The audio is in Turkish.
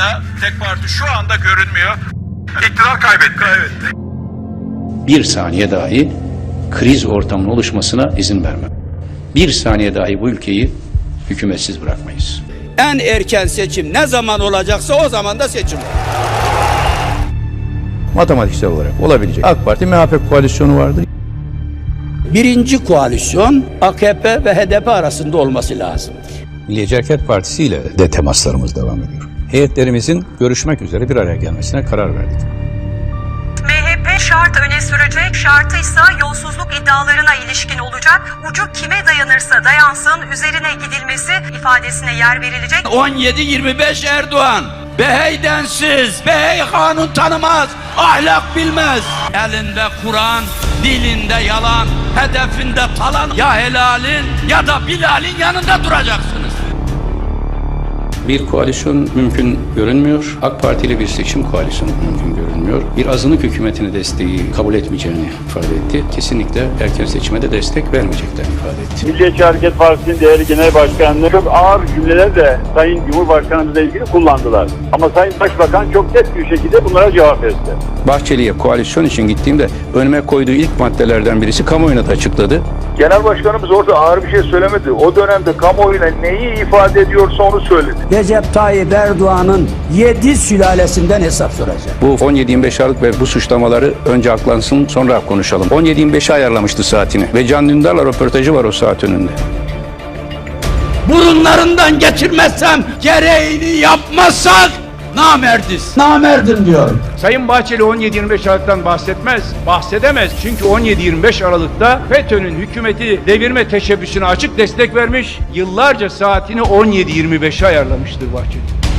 da tek parti şu anda görünmüyor. İktidar kaybetti. Kaybetti. bir saniye dahi kriz ortamının oluşmasına izin vermem. Bir saniye dahi bu ülkeyi hükümetsiz bırakmayız. En erken seçim ne zaman olacaksa o zaman da seçim matematiksel olarak olabilecek. AK Parti MHP koalisyonu vardır. Birinci koalisyon AKP ve HDP arasında olması lazımdır. Milliyetçi Hareket Partisi ile de temaslarımız devam ediyor. Heyetlerimizin görüşmek üzere bir araya gelmesine karar verdik. MHP şart öne sürecek, şartıysa yolsuzluk iddialarına ilişkin olacak, ucu kime dayanırsa dayansın, üzerine gidilmesi ifadesine yer verilecek. 17-25 Erdoğan. Behey densiz, behey kanun tanımaz, ahlak bilmez. Elinde Kur'an, dilinde yalan, hedefinde talan. Ya helalin ya da Bilal'in yanında duracaksınız. Bir koalisyon mümkün görünmüyor. AK Parti ile bir seçim koalisyonu mümkün görünmüyor. Bir azınlık hükümetini desteği kabul etmeyeceğini ifade etti. Kesinlikle erken seçime de destek vermeyeceklerini ifade etti. Milliyetçi Hareket Partisi'nin değerli genel başkanları çok ağır cümleler de Sayın Cumhurbaşkanımızla ilgili kullandılar. Ama Sayın Başbakan çok net bir şekilde bunlara cevap verdi. Bahçeli'ye koalisyon için gittiğimde önüme koyduğu ilk maddelerden birisi kamuoyuna da açıkladı. Genel Başkanımız orada ağır bir şey söylemedi. O dönemde kamuoyuna neyi ifade ediyorsa onu söyledi. Recep Tayyip Erdoğan'ın yedi sülalesinden hesap soracak. Bu 17-25 Aralık ve bu suçlamaları önce aklansın sonra konuşalım. 17-25'e ayarlamıştı saatini ve Can Dündar'la röportajı var o saat önünde. Burunlarından getirmezsem gereğini yapmazsak namerdiz. Namerdim diyorum. Sayın Bahçeli 17-25 Aralık'tan bahsetmez, bahsedemez. Çünkü 17-25 Aralık'ta FETÖ'nün hükümeti devirme teşebbüsüne açık destek vermiş, yıllarca saatini 17-25'e ayarlamıştır Bahçeli.